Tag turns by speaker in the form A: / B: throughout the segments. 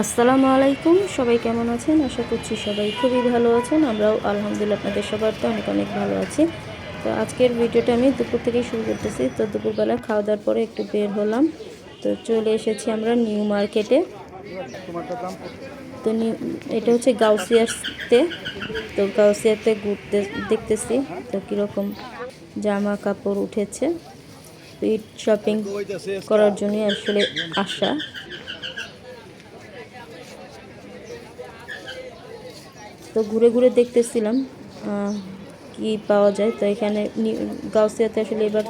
A: আসসালামু আলাইকুম, সবাই কেমন আছেন? আশা করছি সবাই খুবই ভালো আছেন। আমরাও আলহামদুলিল্লাহ আপনাদের সবার তো অনেক অনেক ভালো আছি। তো আজকের ভিডিওটা আমি দুপুর থেকেই শুরু করতেছি। তো দুপুরবেলা খাওয়া দাওয়ার পরে একটু বের হলাম। তো চলে এসেছি আমরা নিউ মার্কেটে। তো এটা হচ্ছে গাউসিয়াতে তো গাউসিয়াতে ঘুরতে, দেখতেছি তো কীরকম জামা কাপড় উঠেছে ঈদ শপিং করার জন্য আসলে আসা। তো ঘুরে ঘুরে দেখতেছিলাম কি পাওয়া যায়। তো এখানে গাউসিয়াতে আসলে এবার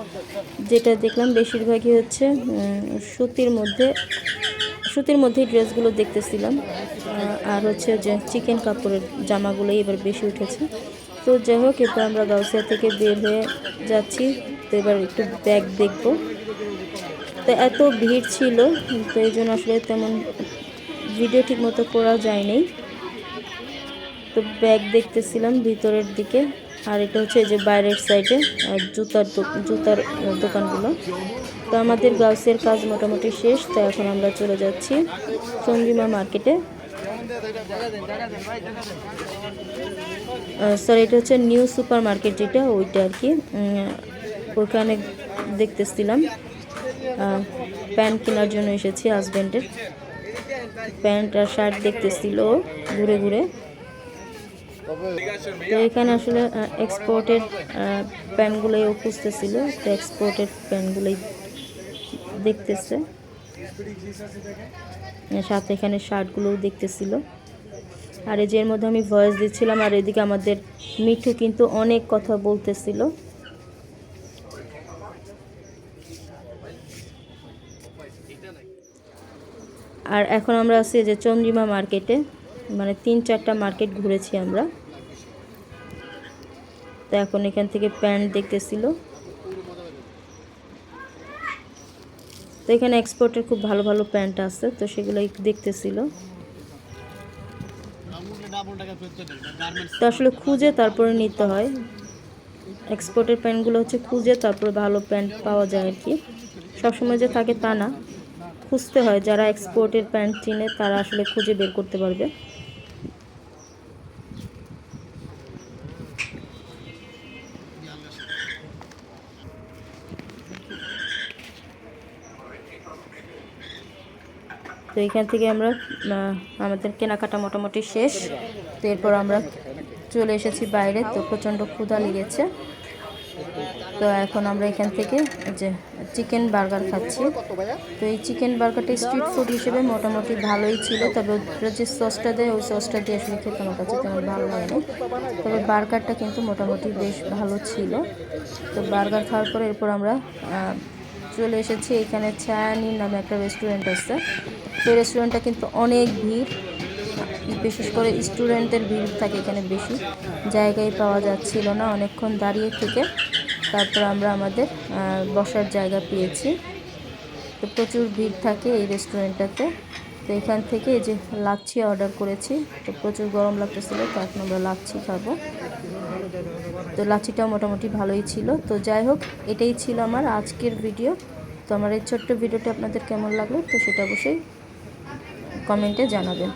A: যেটা দেখলাম বেশিরভাগই হচ্ছে সুতির মধ্যে, সুতির মধ্যেই ড্রেসগুলো দেখতেছিলাম। আর হচ্ছে যে চিকেন কাপড়ের জামাগুলোই এবার বেশি উঠেছে। তো যাই হোক এবার আমরা গাউসিয়া থেকে বের হয়ে যাচ্ছি। তো এবার একটু ব্যাগ দেখব। তো এত ভিড় ছিল, তো এই জন্য আসলে তেমন ভিডিও ঠিক মতো করা যায়নি। তো ব্যাগ দেখতেছিলাম ভিতরের দিকে। আর এটা হচ্ছে যে বাইরের সাইডে জুতার জুতার দোকানগুলো। তো আমাদের গাউসের কাজ মোটামুটি শেষ, তো এখন আমরা চলে যাচ্ছি চন্দ্রিমা মার্কেটে। স্যার এটা হচ্ছে নিউ সুপার মার্কেট যেটা, ওইটা আর কি। ওখানে দেখতেছিলাম প্যান্ট কেনার জন্য এসেছি হাজব্যান্ডের। প্যান্ট আর শার্ট দেখতেছিল ঘুরে ঘুরে। তো এখানে আসলে এক্সপোর্টের প্যান্টগুলোই ও খুঁজতেছিল। তো এক্সপোর্টের প্যান্টগুলোই দেখতেছে। সাথে এখানে শার্টগুলোও দেখতেছিল। আর এই যে এর মধ্যে আমি ভয়েস দিচ্ছিলাম, আর এদিকে আমাদের মিঠু কিন্তু অনেক কথা বলতেছিল। আর এখন আমরা আছি যে চন্দ্রিমা মার্কেটে। মানে তিন চারটা মার্কেট ঘুরেছি আমরা। তো এখন এখান থেকে প্যান্ট দেখতেছিল। তো এখানে এক্সপোর্টের খুব ভালো ভালো প্যান্ট আছে, তো সেগুলো দেখতেছিল। তো আসলে খুঁজে তারপরে নিতে হয়। এক্সপোর্টের প্যান্টগুলো হচ্ছে খুঁজে তারপরে ভালো প্যান্ট পাওয়া যায় আর কি। সবসময় যে থাকে তা না। খুঁজতে হয়, যারা এক্সপোর্টের প্যান্ট চিনে তারা আসলে খুঁজে বের করতে পারবে। তো এখান থেকে আমরা আমাদের কেনাকাটা মোটামুটি শেষ। তো এরপর আমরা চলে এসেছি বাইরে, তো প্রচণ্ড ক্ষুধা লেগেছে। তো এখন আমরা এখান থেকে যে চিকেন বার্গার খাচ্ছি। তো এই চিকেন বার্গারটা স্ট্রিট ফুড হিসেবে মোটামুটি ভালোই ছিল, তবে ওটা যে সসটা দেয়, ওই সসটা দিয়ে আসলে খেতে আমার কাছে তেমন ভালো লাগেনি। তবে বার্গারটা কিন্তু মোটামুটি বেশ ভালো ছিল। তো বার্গার খাওয়ার পরে এরপর আমরা চলে এসেছি এখানে ছায়ানির নামে একটা রেস্টুরেন্ট আছে। তো রেস্টুরেন্টটা কিন্তু অনেক ভিড়, বিশেষ করে স্টুডেন্টদের ভিড় থাকে এখানে বেশি। জায়গায় পাওয়া যাচ্ছিল না অনেকক্ষণ দাঁড়িয়ে থেকে। তারপর আমরা আমাদের বসার জায়গা পেয়েছি। তো প্রচুর ভিড় থাকে এই রেস্টুরেন্টটাতে তো এখান থেকে যে লাচ্ছি অর্ডার করেছি, তো প্রচুর গরম লাগতেছিল, তো এখন আমরা লাচ্ছি খাব। তো লাচ্ছিটাও মোটামুটি ভালোই ছিল। তো যাই হোক, এটাই ছিল আমার আজকের ভিডিও। তো আমার এই ছোট্ট ভিডিওটি আপনাদের কেমন লাগল, তো সেটা অবশ্যই কমেন্টে জানাবেন।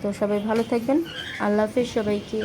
A: তো সবাই ভালো থাকবেন। আল্লাহ হাফিজ সবাইকে।